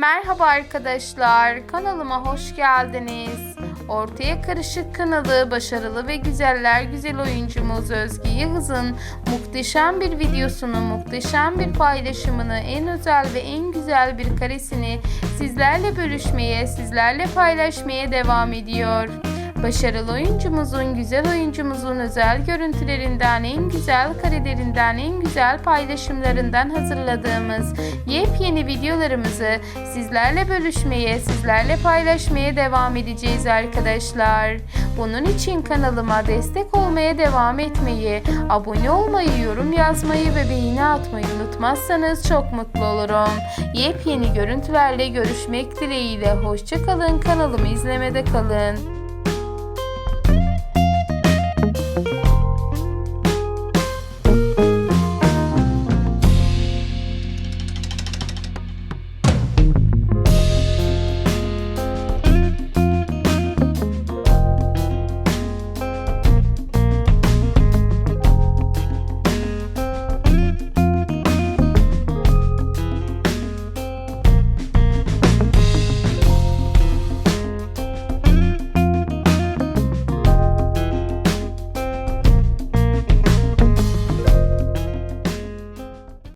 Merhaba arkadaşlar, kanalıma hoş geldiniz. Ortaya Karışık kanalı başarılı ve güzeller güzel oyuncumuz Özge Yıldız'ın muhteşem bir videosunu, muhteşem bir paylaşımını, en özel ve en güzel bir karesini sizlerle bölüşmeye, sizlerle paylaşmaya devam ediyor. Başarılı oyuncumuzun, güzel oyuncumuzun özel görüntülerinden, en güzel karelerinden, en güzel paylaşımlarından hazırladığımız yepyeni videolarımızı sizlerle bölüşmeye, sizlerle paylaşmaya devam edeceğiz arkadaşlar. Bunun için kanalıma destek olmaya devam etmeyi, abone olmayı, yorum yazmayı ve beğeni atmayı unutmazsanız çok mutlu olurum. Yepyeni görüntülerle görüşmek dileğiyle. Hoşçakalın, kanalımı izlemede kalın.